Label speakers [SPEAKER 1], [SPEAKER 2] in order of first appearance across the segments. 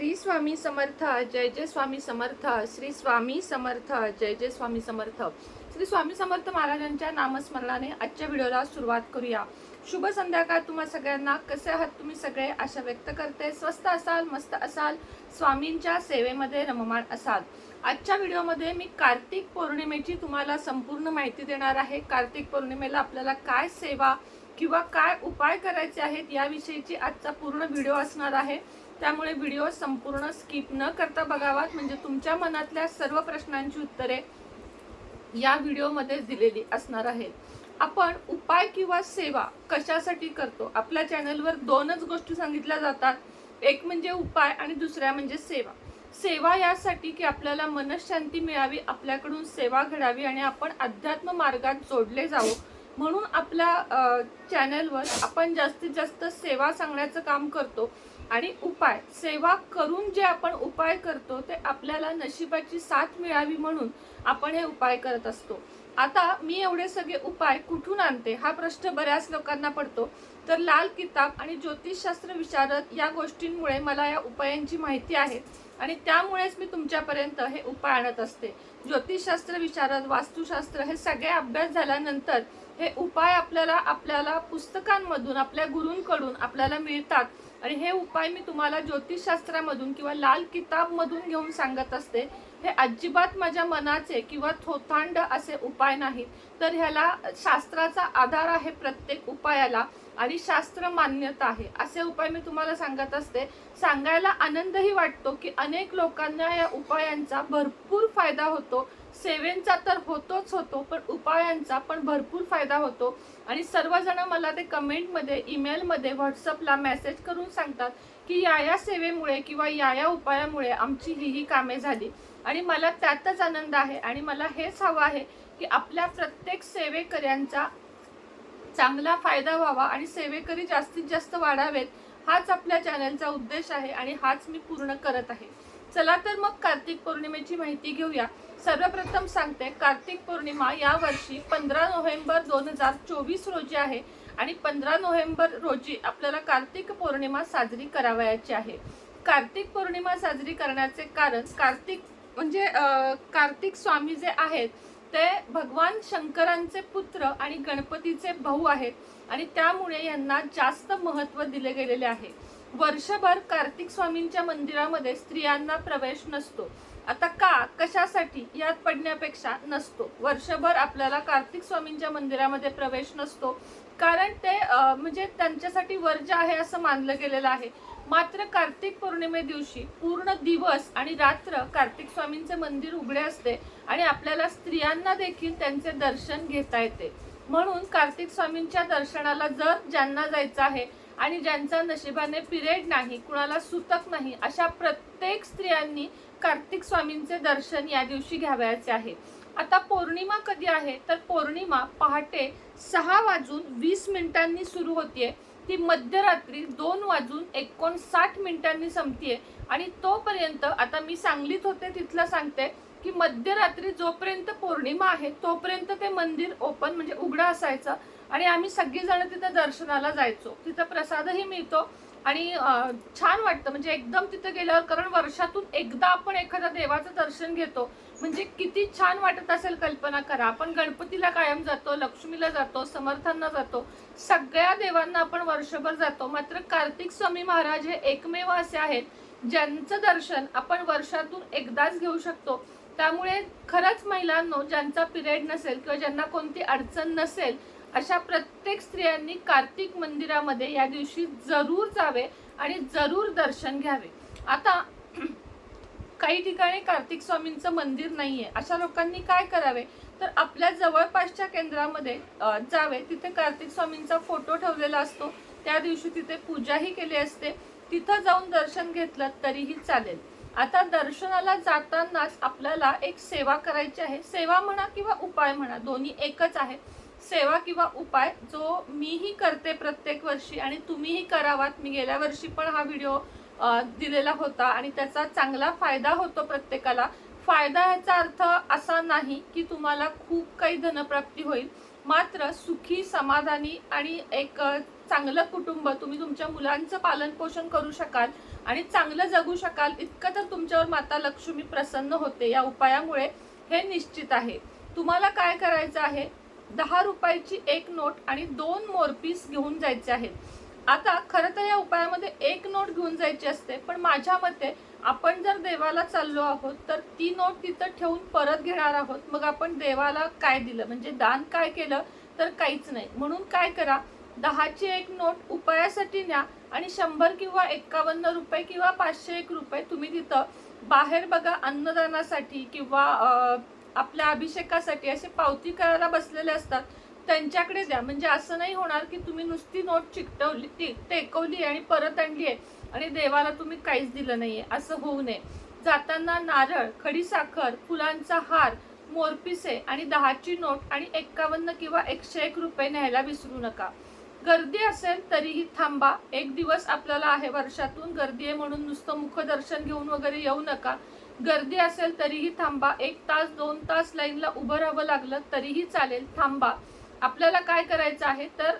[SPEAKER 1] श्री स्वामी समर्थ जय जय स्वामी समर्थ श्री स्वामी समर्थ जय जय स्वामी समर्थ. श्री स्वामी समर्थ महाराजांच्या नामस्मरणाने आजच्या व्हिडिओला सुरुवात करूया. शुभ संध्याकाळ तुम्हा सगळ्यांना. कसे आहात तुम्ही सगळे? आशा व्यक्त करते. स्वस्त असाल मस्त असाल स्वामींच्या सेवेमध्ये रममाण असाल. आजच्या व्हिडिओमध्ये मी कार्तिक पौर्णिमेची तुम्हाला संपूर्ण माहिती देणार आहे. कार्तिक पौर्णिमेला आपल्याला काय सेवा किंवा काय उपाय करायचे आहेत याविषयीची आजचा पूर्ण व्हिडिओ असणार आहे. त्यामुळे व्हिडिओ संपूर्ण स्किप न करता बघावात. म्हणजे तुमच्या मनातल्या सर्व प्रश्नांची उत्तरे या व्हिडिओमध्ये दिलेली असणार आहेत. आपण उपाय किंवा सेवा कशासाठी करतो? आपल्या चॅनलवर दोनच गोष्टी सांगितल्या जातात. एक म्हणजे उपाय आणि दुसऱ्या म्हणजे सेवा. सेवा यासाठी की आपल्याला मनशांती मिळावी आपल्याकडून सेवा घडावी आणि आपण अध्यात्म मार्गात जोडले जावो. म्हणून आपल्या चॅनलवर आपण जास्तीत जास्त सेवा सांगण्याचं काम करतो. आणि उपाय. सेवा करून जे आपण उपाय करतो ते आपल्याला नशिबाची साथ मिळावी म्हणून आपण हे उपाय करत असतो. आता मी एवढे सगळे उपाय कुठून आणते? हा प्रश्न बऱ्याच लोकांना पडतो. तर लाल किताब आणि ज्योतिषशास्त्र विशारद या गोष्टींमुळे मला या उपायांची माहिती आहे. आणि त्यामुळेच मी तुमच्यापर्यंत हे उपाय आणत असते. ज्योतिषशास्त्र विशारद वास्तुशास्त्र हे सगळे अभ्यास झाल्यानंतर हे उपाय आपल्याला आपल्याला पुस्तकांमधून आपल्या गुरूंकडून आपल्याला मिळतात. आणि हे उपाय मी तुम्हाला ज्योतिषशास्त्रामधून किंवा लाल किताबमधून घेऊन सांगत असते. हे अजिबात माझ्या मनाचे किंवा थोथांड असे उपाय नाहीत. तर ह्याला शास्त्राचा आधार आहे प्रत्येक उपायाला आणि शास्त्र मान्यता आहे. असे उपाय मी तुम्हाला सांगत असते. सांगायला आनंदही वाटतो की अनेक लोकांना या उपायांचा भरपूर फायदा होतो. सेवेंचा तर होतोच होतो पण उपायांचा पण भरपूर फायदा होतो. आणि सर्वजण मला ते कमेंटमध्ये ईमेलमध्ये व्हॉट्सअपला मेसेज करून सांगतात की या या सेवेमुळे किंवा या या उपायामुळे आमची ही ही कामे झाली. आणि मला त्यातच आनंद आहे आणि मला हेच हवं आहे की आपल्या प्रत्येक सेवेकऱ्यांचा चांगला फायदा व्हावा आणि सेवेकरी जास्तीत जास्त वाढावेत हाच आपल्या चॅनलचा उद्देश आहे आणि हाच मी पूर्ण करत आहे. चला तर मग कार्तिक पौर्णिमेची माहिती घेऊया. सर्वप्रथम सांगते कार्तिक पौर्णिमा या वर्षी पंधरा नोव्हेंबर दोन हजार चोवीस रोजी आहे आणि पंधरा नोव्हेंबर रोजी आपल्याला कार्तिक पौर्णिमा साजरी करावयाची आहे. कार्तिक पौर्णिमा साजरी करण्याचे कारण कार्तिक म्हणजे कार्तिक स्वामी जे आहेत ते भगवान शंकरांचे पुत्र आणि गणपतीचे भाऊ आहेत आणि त्यामुळे यांना जास्त महत्त्व दिले गेलेले आहे. वर्षभर कार्तिक स्वामींच्या मंदिरामध्ये स्त्रियांना प्रवेश नसतो. आता का कशासाठी यात पडण्यापेक्षा नसतो. वर्षभर आपल्याला कार्तिक स्वामींच्या मंदिरामध्ये प्रवेश नसतो. कारण ते म्हणजे त्यांच्यासाठी वर्ज आहे असं मानलं गेलेलं आहे. मात्र कार्तिक पौर्णिमे दिवशी पूर्ण दिवस आणि रात्र कार्तिक स्वामींचे मंदिर उघडे असते आणि आपल्याला स्त्रियांना देखील त्यांचे दर्शन घेता येते. म्हणून कार्तिक स्वामींच्या दर्शनाला जर ज्यांना जायचं आहे आणि ज्यांचा नशिबाने पिरियड नाही कुणाला सुतक नाही अशा प्रत्येक स्त्रियांनी कार्तिक स्वामींचे दर्शन या दिवशी घ्यावयाचे आहे. आता पौर्णिमा कधी आहे? तर पौर्णिमा पहाटे सहा वाजून वीस मिनिटांनी सुरू होतीये. ती मध्यरात्री दोन वाजून एकोणसाठ मिनिटांनी संपतीये. आणि तोपर्यंत आता मी सांगलीत होते तिथलं सांगते की मध्यरात्री जोपर्यंत पौर्णिमा आहे तोपर्यंत ते मंदिर ओपन म्हणजे उघडं असायचं. आणि आम्ही सगळीजण तिथं दर्शनाला जायचो. तिथं प्रसादही मिळतो आणि छान वाटतं. म्हणजे एकदम तिथं गेल्यावर कारण वर्षातून एकदा आपण एखाद्या देवाचं दर्शन घेतो म्हणजे किती छान वाटत असेल कल्पना करा. आपण गणपतीला कायम जातो लक्ष्मीला जातो समर्थांना जातो. सगळ्या देवांना आपण वर्षभर जातो. मात्र कार्तिक स्वामी महाराज हे एकमेव असे आहेत ज्यांचं दर्शन आपण वर्षातून एकदाच घेऊ शकतो. त्यामुळे खरंच महिलांनो ज्यांचा पिरियड नसेल किंवा ज्यांना कोणती अडचण नसेल अशा प्रत्येक स्त्रियांनी कार्तिक मंदिरामध्ये या दिवशी जरूर जावे आणि जरूर दर्शन घ्यावे. आता काही ठिकाणी कार्तिक स्वामींचं मंदिर नाही आहे अशा लोकांनी काय करावे? तर आपल्या जवळपासच्या केंद्रामध्ये जावे. तिथे कार्तिक स्वामींचा फोटो ठेवलेला असतो. त्या दिवशी तिथे पूजाही केली असते. तिथं जाऊन दर्शन घेतलं तरीही चालेल. आता दर्शनाला जातानाच आपल्याला एक सेवा करायची आहे. सेवा म्हणा किंवा उपाय म्हणा दोन्ही एकच आहे. सेवा किंवा उपाय जो मीही करते प्रत्येक वर्षी आणि तुम्हीही करावात. मी गेल्या वर्षी पण हा व्हिडिओ दिलेला होता आणि त्याचा चांगला फायदा होतो प्रत्येकाला. फायदा याचा अर्थ असा नाही की तुम्हाला खूप काही धनप्राप्ती होईल. मात्र सुखी समाधानी आणि एक चांगलं कुटुंब तुम्ही तुमच्या मुलांचं पालनपोषण करू शकाल आणि चांगलं जगू शकाल इतकं तर तुमच्यावर माता लक्ष्मी प्रसन्न होते या उपायामुळे हे निश्चित आहे. तुम्हाला काय करायचं आहे? दहा रुपयाची एक नोट आणि दोन मोरपीस घेऊन जायचे आहेत. आता खरं तर या उपायामध्ये एक नोट घेऊन जायची असते पण माझ्या मते आपण जर देवाला चाललो आहोत तर ती नोट तिथं ठेवून परत घेणार आहोत. मग आपण देवाला काय दिलं? म्हणजे दान काय केलं? तर काहीच नाही. म्हणून काय करा दहाची एक नोट उपायासाठी न्या आणि शंभर किंवा एक्कावन्न रुपये किंवा पाचशे एक रुपये तुम्ही तिथं बाहेर बघा अन्नदानासाठी किंवा आपल्या अभिषेकासाठी असे पावती करायला बसलेले असतात त्यांच्याकडे द्या. म्हणजे असं नाही होणार की तुम्ही नुसती नोट चिकटवली ती टेकवली आणि परत आणली आहे आणि देवाला तुम्ही काहीच दिलं नाहीये. असं होऊ नये. जाताना नारळ खडीसाखर फुलांचा हार मोरपिसे आणि दहाची नोट आणि एक्कावन्न किंवा एकशे एक रुपये न्यायला विसरू नका. गर्दी असेल तरीही थांबा. एक दिवस आपल्याला आहे वर्षातून गर्दी आहे म्हणून नुसतं मुखदर्शन घेऊन वगैरे येऊ नका. गर्दी असेल तरीही थांबा. एक तास दोन तास लाईनला उभं राहावं लागलं तरीही चालेल. थांबा. आपल्याला काय करायचं आहे? तर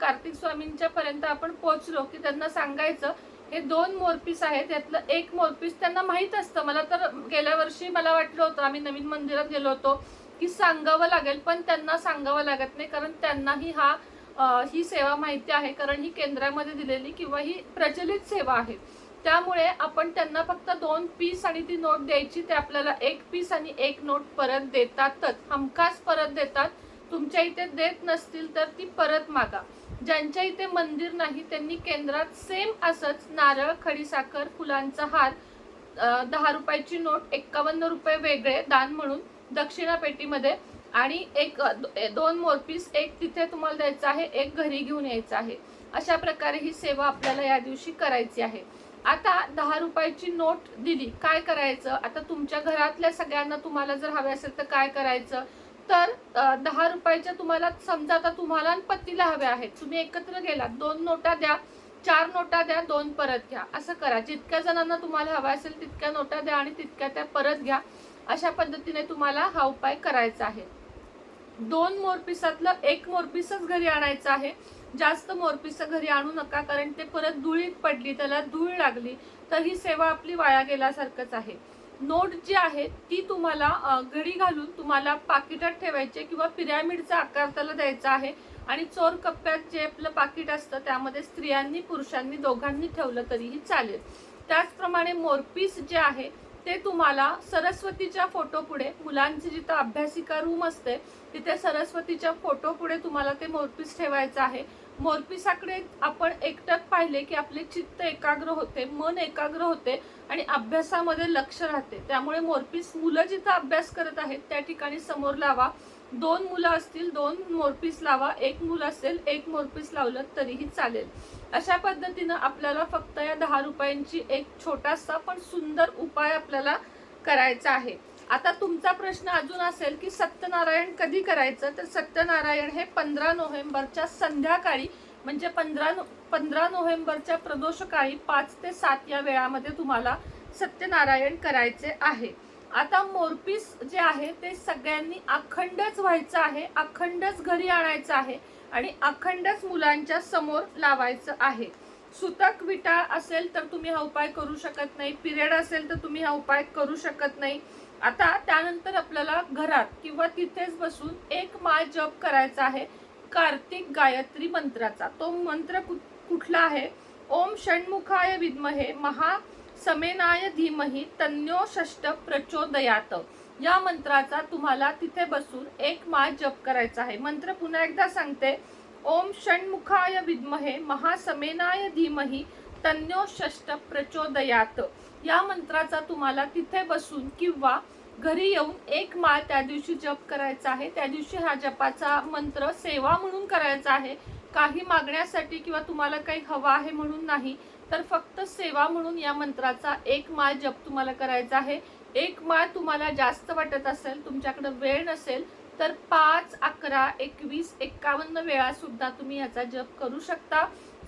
[SPEAKER 1] कार्तिक स्वामींच्या पर्यंत आपण पोहोचलो की त्यांना सांगायचं हे दोन मोरपीस आहेत. यातलं एक मोरपीस त्यांना माहीत असतं. मला तर गेल्या वर्षी मला वाटलं होतं आम्ही नवीन मंदिरात गेलो होतो की सांगावं लागेल पण त्यांना सांगावं लागत नाही कारण त्यांनाही हा ही सेवा माहिती आहे कारण ही केंद्रामध्ये दिलेली किंवा ही प्रचलित सेवा आहे. त्यामुळे आपण त्यांना फक्त दोन पीस आणि ती नोट द्यायची. ते आपल्याला एक पीस आणि एक नोट परत देतातच. हमखास परत देतात. तुमच्या इथे देत नसतील तर ती परत मागा. ज्यांच्या इथे मंदिर नाही त्यांनी केंद्रात सेम असंच नारळ खडीसाखर फुलांचा हार दहा रुपयाची नोट एक्कावन्न रुपये वेगळे दान म्हणून दक्षिणा पेटीमध्ये आणि एक दोन मोरपीस एक तिथे तुम्हाला द्यायचं आहे एक घरी घेऊन यायचं आहे. अशा प्रकारे ही सेवा आपल्याला या दिवशी करायची आहे. आता दहा रुपयाची नोट दिली काय करायचं? आता तुमच्या घरातल्या सगळ्यांना तुम्हाला जर हवे असेल तर काय करायचं? तर दहा रुपयाच्या तुम्हाला समजा आता तुम्हाला आणि पतीला हव्या आहेत तुम्ही एकत्र गेलात दोन नोटा द्या चार नोटा द्या दोन परत घ्या. असं करा. जितक्या जणांना तुम्हाला हवा असेल तितक्या नोटा द्या आणि तितक्या त्या परत घ्या. अशा पद्धतीने तुम्हाला हा उपाय करायचा आहे. दोन मोरपिसातलं एक मोरपिसच घरी आणायचं आहे. जास्त मोरपिसं घरी आणू नका कारण ते परत धुळीत पडली त्याला धूळ लागली तर ही सेवा आपली वाया गेल्यासारखंच आहे. नोट जी आहे ती तुम्हाला घडी घालून तुम्हाला पाकिटात ठेवायचे किंवा पिरॅमिडचा आकार त्याला द्यायचा आहे. आणि चोर कप्प्यात जे आपलं पाकिट असतं त्यामध्ये स्त्रियांनी पुरुषांनी दोघांनी ठेवलं तरीही चालेल. त्याचप्रमाणे मोरपीस जे आहे ते तुम्हाला सरस्वतीच्या फोटो पुढे मुलांची जिथं अभ्यासिका रूम असते तिथे सरस्वतीच्या फोटो पुढे तुम्हाला ते मोरपीस ठेवायचं आहे. मोरपिसाकडे आपण एकटक पाहिले की आपले चित्त एकाग्र होते मन एकाग्र होते आणि अभ्यासामध्ये लक्ष राहते. त्यामुळे मोरपीस मुलं जिथं अभ्यास करत आहेत त्या ठिकाणी समोर लावा. दोन मुलं असतील दोन मोरपीस लावा एक मुलं असेल एक मोरपीस लावलं तरीही चालेल. अशा पद्धतीनं आपल्याला फक्त या दहा रुपयांची एक छोटासा पण सुंदर उपाय आपल्याला करायचा आहे. आता तुमचा प्रश्न अजून असेल की सत्यनारायण कधी करायचं? तर सत्यनारायण हे पंधरा नोव्हेंबरच्या संध्याकाळी म्हणजे पंधरा पंधरा नोव्हेंबरच्या प्रदोषकाळी पाच ते सात या वेळामध्ये तुम्हाला सत्यनारायण करायचे आहे. आता मोरपीस जे आहे ते सगळ्यांनी अखंडच व्हायचं आहे अखंडच घरी आणायचं आहे आणि अखंडच मुलांच्या समोर लावायचं आहे. सुतक विटाळ असेल तर तुम्ही हा उपाय करू शकत नाही पिरियड असेल तर तुम्ही हा उपाय करू शकत नाही. आता त्यानंतर आपल्याला घरात किंवा तिथेच बसून एक माळ जप करायचा आहे कार्तिक गायत्री मंत्राचा. तो मंत्र कुठला आहे? ओम षण्मुखाय विद्महे महा समेनाय धीमही तन्यो षष्ट प्रचोदयात. या मंत्राचा तुम्हाला तिथे बसून एक माळ जप करायचा आहे. मंत्र पुन्हा एकदा सांगते. ओम षण्मुखाय विद्महे महासमेनाय धीमही तन्यो षष्ट प्रचोदयात. या मंत्राचा तुम्हाला तिथे बसून किंवा घरी येऊन एक माळ त्या दिवशी जप करायचा आहे. त्या दिवशी हा जपाचा मंत्र सेवा म्हणून करायचा आहे. काही मागण्यासाठी किंवा तुम्हाला काही हवं आहे म्हणून नाही. तर फक्त सेवा म्हणून या मंत्राचा एक माळ जप तुम्हाला करायचा आहे. एक माळ तुम्हाला जास्त वाटत असेल तुमच्याकडे वेळ नसेल तर पाच अकरा एकवीस एक्कावन्न वेळा सुद्धा तुम्ही याचा जप करू शकता.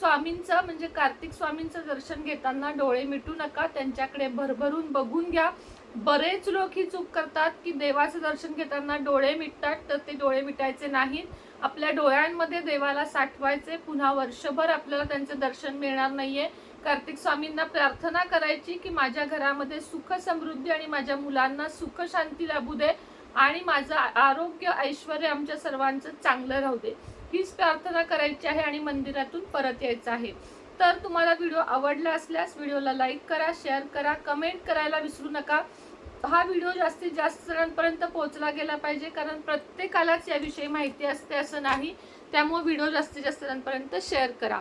[SPEAKER 1] स्वामींचं म्हणजे कार्तिक स्वामींचं दर्शन घेताना डोळे मिटू नका त्यांच्याकडे भरभरून बघून घ्या. बरेच लोक ही चूक करतात की देवाचं दर्शन घेताना डोळे मिटतात तर ते डोळे मिटायचे नाहीत. आपल्या डोळ्यांमध्ये देवाला साठवायचे. पुन्हा वर्षभर आपल्याला त्यांचं दर्शन मिळणार नाहीये. कार्तिक स्वामींना प्रार्थना करायची की माझ्या घरामध्ये सुख समृद्धी आणि माझ्या मुलांना सुख शांती लाभू दे आणि माझं आरोग्य ऐश्वर आमच्या सर्वांचं चांगलं राहू दे. हीच प्रार्थना करायची आहे आणि मंदिरातून परत यायचं आहे. तर तुम्हाला व्हिडिओ आवडला असल्यास व्हिडिओला लाईक करा शेअर करा कमेंट करायला विसरू नका. हा व्हिडिओ जास्तीत जास्त जणांपर्यंत पोहोचला गेला पाहिजे कारण प्रत्येकालाच याविषयी माहिती असते असं नाही. त्यामुळे व्हिडिओ जास्तीत जास्त जणांपर्यंत शेअर करा.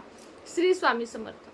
[SPEAKER 1] श्री स्वामी समर्थ.